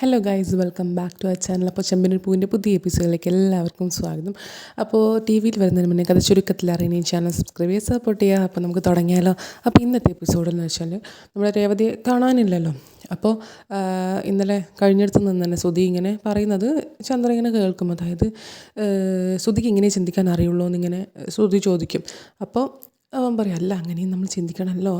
Hello guys welcome back to our channel അപ്പോൾ ചെമ്പനൂർ പൂവിന്റെ പുതിയ എപ്പിസോഡിലേക്ക് എല്ലാവർക്കും സ്വാഗതം. അപ്പോൾ ടി വിയിൽ വരുന്നതിന് മുന്നേ കഥ ചുരുക്കത്തിൽ അറിയണേ ചാനൽ സബ്സ്ക്രൈബ് ചെയ്യുക സപ്പോർട്ട് ചെയ്യുക. അപ്പോൾ നമുക്ക് തുടങ്ങിയാലോ? അപ്പോൾ ഇന്നത്തെ എപ്പിസോഡ് എന്ന് വെച്ചാൽ നമ്മുടെ രേവതി കാണാനില്ലല്ലോ. അപ്പോൾ ഇന്നലെ കഴിഞ്ഞിടത്ത് നിന്ന് തന്നെ ശ്രുതി ഇങ്ങനെ പറയുന്നത് ചന്ദ്ര ഇങ്ങനെ കേൾക്കും. അതായത് ശ്രുതിക്ക് ഇങ്ങനെ ചിന്തിക്കാൻ അറിയുള്ളൂ എന്നിങ്ങനെ ശ്രുതി ചോദിക്കും. അപ്പോൾ അവൻ പറയും അല്ല അങ്ങനെയും നമ്മൾ ചിന്തിക്കണമല്ലോ.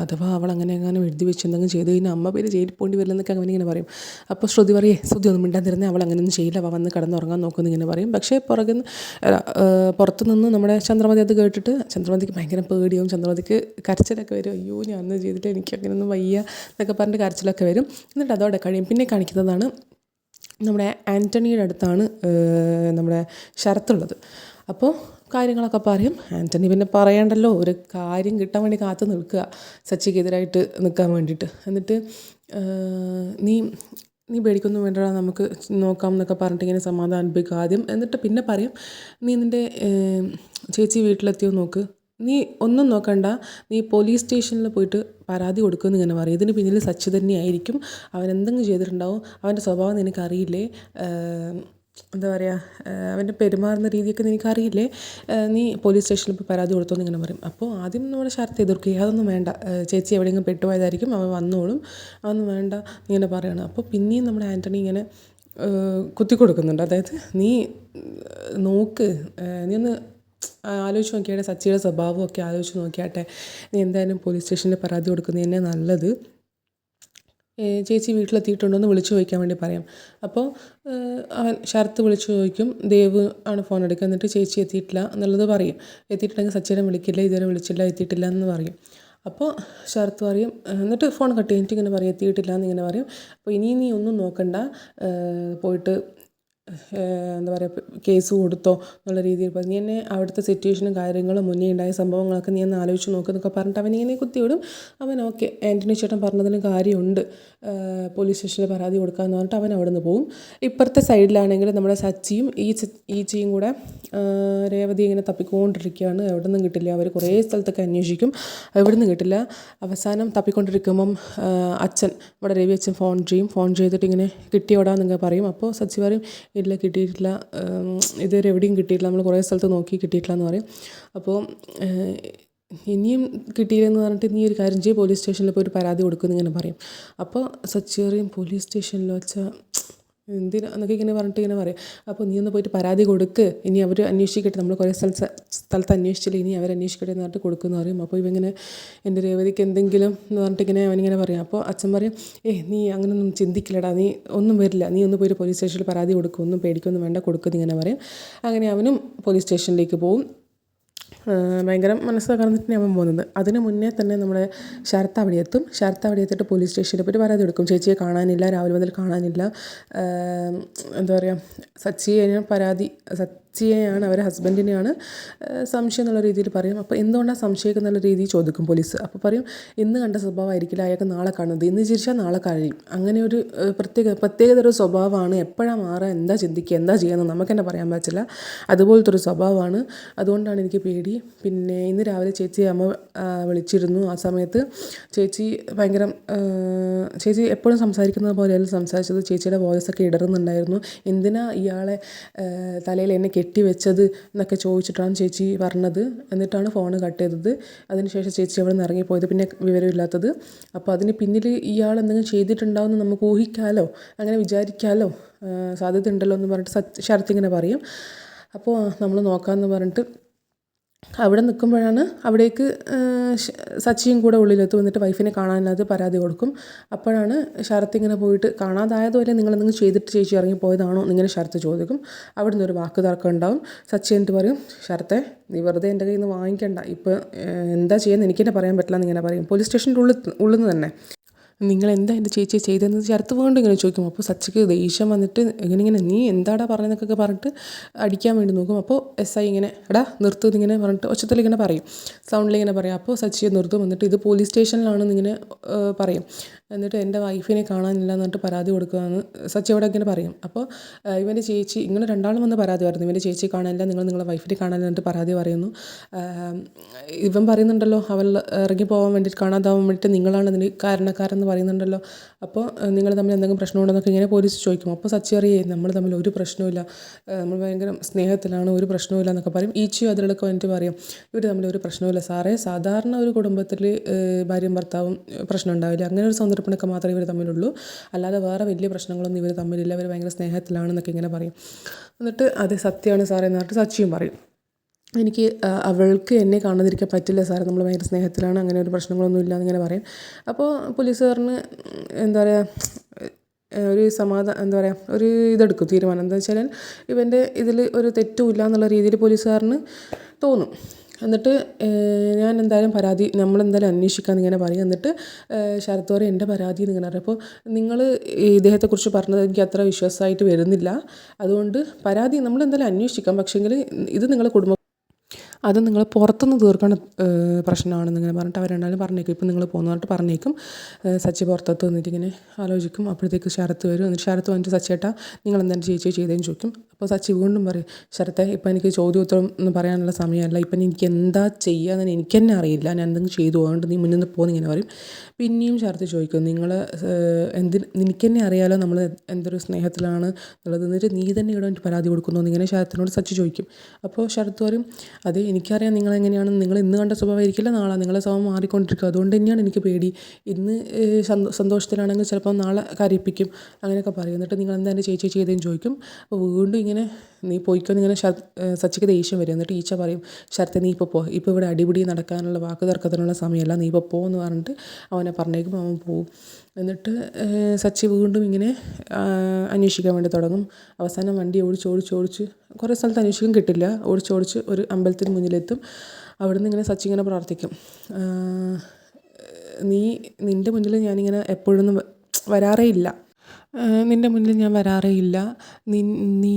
അഥവാ അവൾ അങ്ങനെ അങ്ങനെ എഴുതി വെച്ച് എന്തെങ്കിലും ചെയ്ത് കഴിഞ്ഞാൽ അമ്മ പേര് ജയിലിൽ പോകേണ്ടി വരില്ലെന്നൊക്കെ അങ്ങനെ ഇങ്ങനെ പറയും. അപ്പോൾ ശ്രുതി പറയേ ശ്രുതി ഒന്നും മിണ്ടാതിരുന്നേ അവൾ അങ്ങനെയൊന്നും ചെയ്യില്ല അവ വന്ന് കിടന്നുറങ്ങാൻ നോക്കുമെന്ന് ഇങ്ങനെ പറയും. പക്ഷേ പുറകെ പുറത്തുനിന്ന് നമ്മുടെ ചന്ദ്രമതി അത് കേട്ടിട്ട് ചന്ദ്രമതിക്ക് ഭയങ്കര പേടിയാവും ചന്ദ്രമതിക്ക് കരച്ചിലൊക്കെ വരും. അയ്യോ ഞാൻ അന്ന് ചെയ്തിട്ട് എനിക്ക് അങ്ങനെയൊന്നും വയ്യ എന്നൊക്കെ പറഞ്ഞിട്ട് കരച്ചിലൊക്കെ വരും. എന്നിട്ട് അതോടെ കഴിയും. പിന്നെ കാണിക്കുന്നതാണ് നമ്മുടെ ആന്റണിയുടെ അടുത്താണ് നമ്മുടെ ശരത്തുള്ളത്. അപ്പോൾ കാര്യങ്ങളൊക്കെ പറയും. ആന്റണി പിന്നെ പറയണ്ടല്ലോ ഒരു കാര്യം കിട്ടാൻ വേണ്ടി കാത്തു നിൽക്കുക. സച്ചിക്കെതിരായിട്ട് നിൽക്കാൻ വേണ്ടിയിട്ട്. എന്നിട്ട് നീ നീ പേടിക്കൊന്നും വേണ്ടടാ നമുക്ക് നോക്കാം എന്നൊക്കെ പറഞ്ഞിട്ട് ഇങ്ങനെ സമാധാനിപ്പിക്കുക ആദ്യം. എന്നിട്ട് പിന്നെ പറയും നീ നിന്റെ ചേച്ചി വീട്ടിലെത്തിയോ നോക്ക്. നീ ഒന്നും നോക്കണ്ട. നീ പോലീസ് സ്റ്റേഷനിൽ പോയിട്ട് പരാതി കൊടുക്കുമെന്ന് ഇങ്ങനെ പറയും. ഇതിന് പിന്നിൽ സച്ചി തന്നെയായിരിക്കും. അവൻ എന്തെങ്കിലും ചെയ്തിട്ടുണ്ടാവും. അവന്റെ സ്വഭാവം നിനക്കറിയില്ലേ? എന്താ പറയുക അവന്റെ പെരുമാറുന്ന രീതിയൊക്കെ നിനക്കറിയില്ലേ? നീ പോലീസ് സ്റ്റേഷനിൽ പോയി പരാതി കൊടുത്തോ ഇങ്ങനെ പറയും. അപ്പോൾ ആദ്യം നമ്മുടെ ശരത്ത് എതിർക്കുക അതൊന്നും വേണ്ട. ചേച്ചി എവിടെയെങ്കിലും പെട്ടുപോയതായിരിക്കും അവൻ വന്നോളും. അതൊന്നും വേണ്ട ഇങ്ങനെ പറയണം. അപ്പോൾ പിന്നെയും നമ്മുടെ ആന്റണി ഇങ്ങനെ കുത്തിക്കൊടുക്കുന്നുണ്ട് കുത്തി കൊടുക്കുന്നുണ്ട്. അതായത് നീ നോക്ക് നീ ഒന്ന് ആലോചിച്ച് നോക്കിയാട്ടെ സച്ചിയുടെ സ്വഭാവമൊക്കെ ആലോചിച്ച് നോക്കിയാട്ടെ നീ എന്തായാലും പോലീസ് സ്റ്റേഷനിൽ പരാതി കൊടുക്കുന്നത് തന്നെ നല്ലത്. ചേച്ചി വീട്ടിലെത്തിയിട്ടുണ്ടോ എന്ന് വിളിച്ചു ചോദിക്കാൻ വേണ്ടി പറയാം. അപ്പോൾ അവൻ ശരത്ത് വിളിച്ചു ചോദിക്കും ദേവ് ആണ് ഫോൺ എടുക്കുക എന്നിട്ട് ചേച്ചി എത്തിയിട്ടില്ല എന്നുള്ളത് പറയും. എത്തിയിട്ടുണ്ടെങ്കിൽ സച്ചിനെ വിളിക്കില്ല ഇതുവരെ വിളിച്ചില്ല എത്തിയിട്ടില്ല എന്ന് പറയും. അപ്പോൾ ശരത്ത് പറയും എന്നിട്ട് ഫോൺ കട്ട് ചെയ്തിട്ട് ഇങ്ങനെ പറയും എത്തിയിട്ടില്ല എന്നിങ്ങനെ പറയും. അപ്പോൾ ഇനി നീ ഒന്നും നോക്കണ്ട പോയിട്ട് എന്താ പറയുക കേസ് കൊടുത്തോ എന്നുള്ള രീതിയിൽ പറയും നീ എന്നെ അവിടുത്തെ സിറ്റുവേഷനും കാര്യങ്ങളും മുന്നേ ഉണ്ടായ സംഭവങ്ങളൊക്കെ നീ ഒന്ന് ആലോചിച്ച് നോക്ക് എന്നൊക്കെ പറഞ്ഞിട്ട് അവനിങ്ങനെ കുത്തിവിടും. അവൻ ഓക്കെ ആന്റണി ചേട്ടൻ പറഞ്ഞതിന് കാര്യമുണ്ട്. പോലീസ് സ്റ്റേഷനിൽ പരാതി കൊടുക്കാമെന്ന് പറഞ്ഞിട്ട് അവൻ അവിടെ നിന്ന് ഇപ്പുറത്തെ സൈഡിലാണെങ്കിൽ നമ്മുടെ സച്ചിയും ഈ ഈച്ചയും കൂടെ രേവതി ഇങ്ങനെ തപ്പിക്കൊണ്ടിരിക്കുകയാണ്. എവിടെ നിന്നും കിട്ടില്ല. അവർ കുറേ സ്ഥലത്തൊക്കെ അന്വേഷിക്കും. എവിടെ നിന്ന് കിട്ടില്ല. അവസാനം തപ്പിക്കൊണ്ടിരിക്കുമ്പം അച്ഛൻ നമ്മുടെ രവി അച്ഛൻ ഫോൺ ചെയ്യും. ഫോൺ ചെയ്തിട്ട് ഇങ്ങനെ കിട്ടിയോടാന്നൊക്കെ പറയും. അപ്പോൾ സച്ചി പറയും ഇല്ല കിട്ടിയിട്ടില്ല ഇതുവരെ എവിടെയും കിട്ടിയിട്ടില്ല നമ്മൾ കുറേ സ്ഥലത്ത് നോക്കി കിട്ടിയിട്ടില്ല എന്ന് പറയും. അപ്പോൾ ഇനിയും കിട്ടിയില്ലെന്ന് പറഞ്ഞിട്ട് നീ ഒരു കാര്യം ചെയ്യും പോലീസ് സ്റ്റേഷനിൽ പോയി ഒരു പരാതി കൊടുക്കുമെന്ന് ഇങ്ങനെ പറയും. അപ്പോൾ സച്ചേറിയും പോലീസ് സ്റ്റേഷനിൽ വെച്ചാൽ എന്തിനാ എന്നൊക്കെ ഇങ്ങനെ പറഞ്ഞിട്ട് ഇങ്ങനെ പറയും. അപ്പോൾ നീ ഒന്ന് പോയിട്ട് പരാതി കൊടുക്ക്. ഇനി അവർ അന്വേഷിക്കട്ടെ. നമ്മൾ കുറേ സ്ഥലത്ത് സ്ഥലത്ത് അന്വേഷിച്ചില്ല? ഇനി അവർ അന്വേഷിക്കട്ടെ എന്ന് പറഞ്ഞിട്ട് കൊടുക്കുമെന്ന് പറയും. അപ്പോൾ ഇവങ്ങനെ എന്റെ രേവതിക്ക് എന്തെങ്കിലും എന്ന് പറഞ്ഞിട്ട് ഇങ്ങനെ അവനിങ്ങനെ പറയും. അപ്പോൾ അച്ഛൻ പറയും ഏ നീ അങ്ങനെയൊന്നും ചിന്തിക്കില്ലടാ. നീ ഒന്നും വരില്ല. നീ ഒന്ന് പോയിട്ട് പോലീസ് സ്റ്റേഷനിൽ പരാതി കൊടുക്കും. ഒന്നും പേടിക്കൊന്നും വേണ്ട. കൊടുക്കുന്നു ഇങ്ങനെ പറയും. അങ്ങനെ അവനും പോലീസ് സ്റ്റേഷനിലേക്ക് ഏഹ് ഭയങ്കര മനസ്സ് തകർന്നിട്ടാണ് പോകുന്നത്. അതിന് മുന്നേ തന്നെ നമ്മുടെ ശരത്ത് അവിടെ എത്തും. ശരത്ത് അവിടെ എത്തിയിട്ട് പോലീസ് സ്റ്റേഷനിൽ പോയിട്ട് പരാതി കൊടുക്കും. ചേച്ചിയെ കാണാനില്ല രാവിലെ മുതൽ കാണാനില്ല. എന്താ പറയുക സച്ചിയെ പരാതി സച്ചിയെയാണ് അവരെ ഹസ്ബൻഡിനെയാണ് സംശയം എന്നുള്ള രീതിയിൽ പറയും. അപ്പോൾ എന്തുകൊണ്ടാണ് സംശയം എന്നുള്ള രീതിയിൽ ചോദിക്കും പോലീസ്. അപ്പോൾ പറയും ഇന്ന് കണ്ട സ്വഭാവമായിരിക്കില്ല അയാൾക്ക് നാളെ കാണുന്നത്. ഇന്ന് ചിരിച്ചാൽ നാളെ കഴിയും. അങ്ങനെ ഒരു പ്രത്യേക പ്രത്യേകത ഒരു സ്വഭാവമാണ്. എപ്പോഴാണ് മാറുക എന്താ ചിന്തിക്കുക എന്താ ചെയ്യുന്നത്? നമുക്ക് തന്നെ പറയാൻ പറ്റില്ല. അതുപോലത്തെ ഒരു സ്വഭാവമാണ്. അതുകൊണ്ടാണ് എനിക്ക് പേടി. പിന്നെ ഇന്ന് രാവിലെ ചേച്ചി അമ്മ വിളിച്ചിരുന്നു. ആ സമയത്ത് ചേച്ചി ഭയങ്കര ചേച്ചി എപ്പോഴും സംസാരിക്കുന്നത് പോലെയല്ല സംസാരിച്ചത്. ചേച്ചിയുടെ വോയിസ് ഒക്കെ ഇടറുന്നുണ്ടായിരുന്നു. എന്തിനാ ഇയാളെ തലയിൽ എന്നെ കെട്ടിവെച്ചത് എന്നൊക്കെ ചോദിച്ചിട്ടാണ് ചേച്ചി പറഞ്ഞത് എന്നിട്ടാണ് ഫോൺ കട്ട് ചെയ്തത്. അതിനുശേഷം ചേച്ചി അവിടെ നിന്ന് ഇറങ്ങിപ്പോയത്. പിന്നെ വിവരമില്ലാത്തത്. അപ്പോൾ അതിന് പിന്നിൽ ഇയാൾ എന്തെങ്കിലും ചെയ്തിട്ടുണ്ടാവുമെന്ന് നമുക്ക് ഊഹിക്കാമല്ലോ അങ്ങനെ വിചാരിക്കാമല്ലോ സാധ്യത ഉണ്ടല്ലോ എന്ന് പറഞ്ഞിട്ട് സത് ശരത്ത് ഇങ്ങനെ പറയും. അപ്പോൾ നമ്മൾ നോക്കാമെന്ന് പറഞ്ഞിട്ട് അവിടെ നിൽക്കുമ്പോഴാണ് അവിടേക്ക് സച്ചിയും കൂടെ ഉള്ളിലെത്തും എന്നിട്ട് വൈഫിനെ കാണാനില്ലാതെ പരാതി കൊടുക്കും. അപ്പോഴാണ് ശരത്ത് ഇങ്ങനെ പോയിട്ട് കാണാതായതുവരെ നിങ്ങൾ എന്തെങ്കിലും ചെയ്തിട്ട് ചേച്ചി ഇറങ്ങി പോയതാണോ എന്നിങ്ങനെ ശരത്ത് ചോദിക്കും. അവിടെ നിന്നൊരു വാക്ക് തർക്കം ഉണ്ടാവും. സച്ചി എന്നിട്ട് പറയും ശരത്തെ നീ വെറുതെ എന്റെ കയ്യിൽ നിന്ന് വാങ്ങിക്കണ്ട. ഇപ്പോൾ എന്താ ചെയ്യുന്നത്? എനിക്ക് തന്നെ പറയാൻ പറ്റില്ല എന്നിങ്ങനെ പറയും. പോലീസ് സ്റ്റേഷന്റെ ഉള്ളിൽ ഉള്ളിൽ നിന്ന് തന്നെ. നിങ്ങൾ എന്താ എന്റെ ചേച്ചി ചെയ്തതെന്ന് ചേർത്ത് വീണ്ടും ഇങ്ങനെ ചോദിക്കും. അപ്പോൾ സച്ചിക്ക് ദേഷ്യം വന്നിട്ട് ഇങ്ങനെ ഇങ്ങനെ നീ എന്താടാ പറഞ്ഞതെന്നൊക്കെ പറഞ്ഞിട്ട് അടിക്കാൻ വേണ്ടി നോക്കും. അപ്പോൾ എസ് ഐ ഇങ്ങനെ എടാ നിർത്തു എന്നിങ്ങനെ പറഞ്ഞിട്ട് ഒച്ചത്തിൽ ഇങ്ങനെ പറയും. സൗണ്ടിൽ ഇങ്ങനെ പറയും. അപ്പോൾ സച്ചിയെ നിർത്തും. എന്നിട്ട് ഇത് പോലീസ് സ്റ്റേഷനിലാണെന്ന് ഇങ്ങനെ പറയും. എന്നിട്ട് എന്റെ വൈഫിനെ കാണാനില്ല എന്നിട്ട് പരാതി കൊടുക്കുകയെന്ന് സച്ചിയോട് ഇങ്ങനെ പറയും. അപ്പോൾ ഇവന്റെ ചേച്ചി ഇങ്ങനെ രണ്ടാളും വന്ന് പരാതി പറയുന്നു. ഇവന്റെ ചേച്ചി കാണാനില്ല നിങ്ങൾ നിങ്ങളെ വൈഫിനെ കാണാനില്ല എന്നിട്ട് പരാതി പറയുന്നു. ഇവൻ പറയുന്നുണ്ടല്ലോ അവൾ ഇറങ്ങി പോകാൻ വേണ്ടിയിട്ട് കാണാതാവാൻ വേണ്ടിയിട്ട് നിങ്ങളാണ് ഇതിന് കാരണക്കാരെന്ന് പറയുന്നുണ്ടല്ലോ. അപ്പോൾ നിങ്ങൾ തമ്മിൽ എന്തെങ്കിലും പ്രശ്നമുണ്ടെന്നൊക്കെ ഇങ്ങനെ പോലീസ് ചോദിക്കും. അപ്പോൾ സച്ചി അറിയേ നമ്മൾ തമ്മിൽ ഒരു പ്രശ്നവുമില്ല. നമ്മൾ ഭയങ്കര സ്നേഹത്തിലാണ് ഒരു പ്രശ്നവുമില്ല എന്നൊക്കെ പറയും. ഈച്ചി അതിലൊക്കെ വേണ്ടിയിട്ട് പറയും ഇവർ തമ്മിൽ ഒരു പ്രശ്നവുമില്ല സാറേ. സാധാരണ ഒരു കുടുംബത്തിൽ ഭാര്യയും ഭർത്താവും പ്രശ്നം ഉണ്ടാവില്ല. അങ്ങനെ ഒരു സന്ദർഭമൊക്കെ മാത്രമേ ഇവർ തമ്മിലുള്ളൂ. അല്ലാതെ വേറെ വലിയ പ്രശ്നങ്ങളൊന്നും ഇവർ തമ്മിലില്ല. അവർ ഭയങ്കര സ്നേഹത്തിലാണെന്നൊക്കെ ഇങ്ങനെ പറയും. എന്നിട്ട് അത് സത്യമാണ് സാറേ എന്ന് പറഞ്ഞിട്ട് സച്ചിയും പറയും. എനിക്ക് അവൾക്ക് എന്നെ കാണാതിരിക്കാൻ പറ്റില്ല സാറേ. നമ്മൾ ഭയങ്കര സ്നേഹത്തിലാണ്. അങ്ങനെ ഒരു പ്രശ്നങ്ങളൊന്നും ഇല്ല എന്നിങ്ങനെ പറയും. അപ്പോൾ പോലീസുകാരന് എന്താ പറയുക ഒരു സമാധാനം എന്താ പറയുക ഒരു ഇതെടുക്കും തീരുമാനം. എന്താ വെച്ചാൽ ഇവന്റെ ഇതിൽ ഒരു തെറ്റുമില്ല എന്നുള്ള രീതിയിൽ പോലീസുകാരന് തോന്നും. എന്നിട്ട് ഞാൻ എന്തായാലും പരാതി നമ്മളെന്തായാലും അന്വേഷിക്കാമെന്ന് ഇങ്ങനെ പറയും. എന്നിട്ട് ശരത് പറയും എന്റെ പരാതി എന്നിങ്ങനെ പറയും. അപ്പോൾ നിങ്ങൾ ഇദ്ദേഹത്തെക്കുറിച്ച് പറഞ്ഞത് എനിക്ക് അത്ര വിശ്വാസമായിട്ട് വരുന്നില്ല. അതുകൊണ്ട് പരാതി നമ്മളെന്തായാലും അന്വേഷിക്കാം. പക്ഷേങ്കിൽ ഇത് നിങ്ങളെ കുടുംബം അത് നിങ്ങൾ പുറത്തുനിന്ന് തീർക്കണ പ്രശ്നമാണെന്ന് ഇങ്ങനെ പറഞ്ഞിട്ട് രണ്ടാളും പറഞ്ഞേക്കും. ഇപ്പം നിങ്ങൾ പോകുന്ന പറഞ്ഞിട്ട് പറഞ്ഞേക്കും. സച്ചി പുറത്തത്ത് വന്നിട്ട് ഇങ്ങനെ ആലോചിക്കും. അപ്പോഴത്തേക്ക് ശരത്ത് വരും. എന്നിട്ട് ശരത്ത് വന്നിട്ട് സച്ചേട്ടാ നിങ്ങൾ എന്താണ് ചേച്ചി ചെയ്തതെന്ന് ചോദിക്കും. അപ്പോൾ സച്ചി വീണ്ടും പറയും ശരത്തെ ഇപ്പം എനിക്ക് ചോദ്യോത്തരം എന്ന് പറയാനുള്ള സമയമല്ല. ഇപ്പം എനിക്ക് എന്താ ചെയ്യാന്ന് എനിക്ക് തന്നെ അറിയില്ല. ഞാൻ എന്തെങ്കിലും ചെയ്തു അതുകൊണ്ട് നീ മുന്നിൽ നിന്ന് പോകുന്ന ഇങ്ങനെ പറയും. പിന്നെയും ശരത്ത് ചോദിക്കും നിങ്ങൾ എന്തിന് നിനക്ക് തന്നെ അറിയാലോ നമ്മൾ എന്തൊരു സ്നേഹത്തിലാണ് എന്നുള്ളത്. എന്നിട്ട് നീ തന്നെ ഇവിടെ പരാതി കൊടുക്കുന്നു ഇങ്ങനെ ശരത്തിനോട് സച്ചി ചോദിക്കും. അപ്പോൾ ശരത്ത് പറയും അത് എനിക്കറിയാം നിങ്ങളെങ്ങനെയാണെന്ന്. നിങ്ങൾ ഇന്ന് കണ്ട സ്വഭാവമായിരിക്കില്ല നാളെ നിങ്ങളെ സ്വഭാവം മാറിക്കൊണ്ടിരിക്കും. അതുകൊണ്ട് തന്നെയാണ് എനിക്ക് പേടി. ഇന്ന് സന്തോഷത്തിലാണെങ്കിൽ ചിലപ്പോൾ നാളെ കരയിപ്പിക്കും അങ്ങനെയൊക്കെ പറയും. എന്നിട്ട് നിങ്ങൾ എന്താ എന്റെ ചേച്ചി ചെയ്തതെന്ന് ചോദിക്കും. അപ്പോൾ വീണ്ടും ഇങ്ങനെ നീ പോയിക്കോ ഇങ്ങനെ സച്ചിക്ക് ദേഷ്യം വരും. എന്നിട്ട് ഈച്ച പറയും ശരത്തെ നീ ഇപ്പോൾ പോ. ഇപ്പോൾ ഇവിടെ അടിപിടി നടക്കാനുള്ള വാക്ക് തർക്കത്തിനുള്ള സമയമല്ല. നീ ഇപ്പോൾ പോകുമെന്ന് പറഞ്ഞിട്ട് അവനെ പറഞ്ഞേക്കും. അവൻ പോവും. എന്നിട്ട് സച്ചി വീണ്ടും ഇങ്ങനെ അന്വേഷിക്കാൻ വേണ്ടി തുടങ്ങും. അവസാനം വണ്ടി ഓടിച്ച് ഓടിച്ച് ഓടിച്ച് കുറേ സ്ഥലത്ത് അന്വേഷിക്കും. കിട്ടില്ല. ഓടിച്ച് ഓടിച്ച് ഒരു അമ്പലത്തിന് മുന്നിലെത്തും. അവിടുന്ന് ഇങ്ങനെ സച്ചി ഇങ്ങനെ പ്രാർത്ഥിക്കും. നീ നിന്റെ മുന്നിൽ ഞാനിങ്ങനെ എപ്പോഴൊന്നും വരാറേ ഇല്ല. നിന്റെ മുന്നിൽ ഞാൻ വരാറേ ഇല്ല. നീ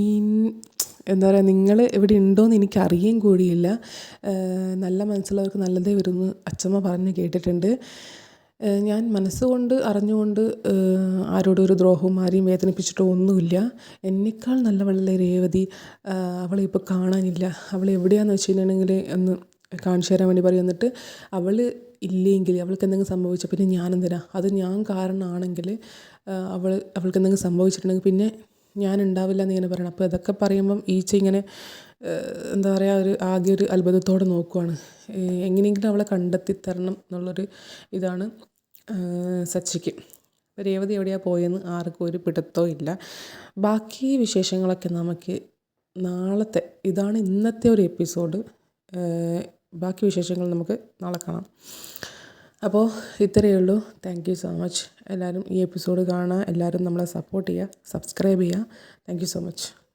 എന്താ പറയുക നിങ്ങൾ ഇവിടെ ഉണ്ടോയെന്ന് എനിക്ക് അറിയുകയും കൂടിയില്ല നല്ല മനസ്സുള്ളവർക്ക് നല്ലതേ വരുമെന്ന് അച്ഛമ്മ പറഞ്ഞ് കേട്ടിട്ടുണ്ട്. ഞാൻ മനസ്സുകൊണ്ട് അറിഞ്ഞുകൊണ്ട് ആരോടും ഒരു ദ്രോഹവും ആരെയും വേദനിപ്പിച്ചിട്ടോ ഒന്നുമില്ല. എന്നെക്കാൾ നല്ലവളല്ലേ രേവതി? അവളെ ഇപ്പോൾ കാണാനില്ല. അവൾ എവിടെയാണെന്ന് വെച്ചിട്ടുണ്ടെങ്കിൽ ഒന്ന് കാണിച്ചു തരാൻ വേണ്ടി പറയും. എന്നിട്ട് അവൾ ഇല്ലെങ്കിൽ അവൾക്ക് എന്തെങ്കിലും സംഭവിച്ചാൽ പിന്നെ ഞാൻ എന്തിനാ അത് ഞാൻ കാരണമാണെങ്കിൽ അവൾ അവൾക്ക് എന്തെങ്കിലും സംഭവിച്ചിട്ടുണ്ടെങ്കിൽ പിന്നെ ഞാൻ ഉണ്ടാവില്ല എന്ന് ഇങ്ങനെ പറയണം. അപ്പോൾ ഇതൊക്കെ പറയുമ്പം ഈച്ച ഇങ്ങനെ എന്താ പറയുക ഒരു ആകെ ഒരു അത്ഭുതത്തോടെ നോക്കുവാണ്. എങ്ങനെയെങ്കിലും അവളെ കണ്ടെത്തി തരണം എന്നുള്ളൊരു ഇതാണ് സച്ചിക്ക്. രേവതി എവിടെയാണ് പോയെന്ന് ആർക്കും ഒരു പിടുത്തവും ഇല്ല. ബാക്കി വിശേഷങ്ങളൊക്കെ നമുക്ക് നാളത്തെ ഇതാണ് ഇന്നത്തെ ഒരു എപ്പിസോഡ്. ബാക്കി വിശേഷങ്ങൾ നമുക്ക് നാളെ കാണാം. അപ്പോൾ ഇത്രയേ ഉള്ളൂ. താങ്ക് യു സോ മച്ച് എല്ലാവരും ഈ എപ്പിസോഡ് കാണുക. എല്ലാവരും നമ്മളെ സപ്പോർട്ട് ചെയ്യുക. സബ്സ്ക്രൈബ് ചെയ്യുക. Thank you so much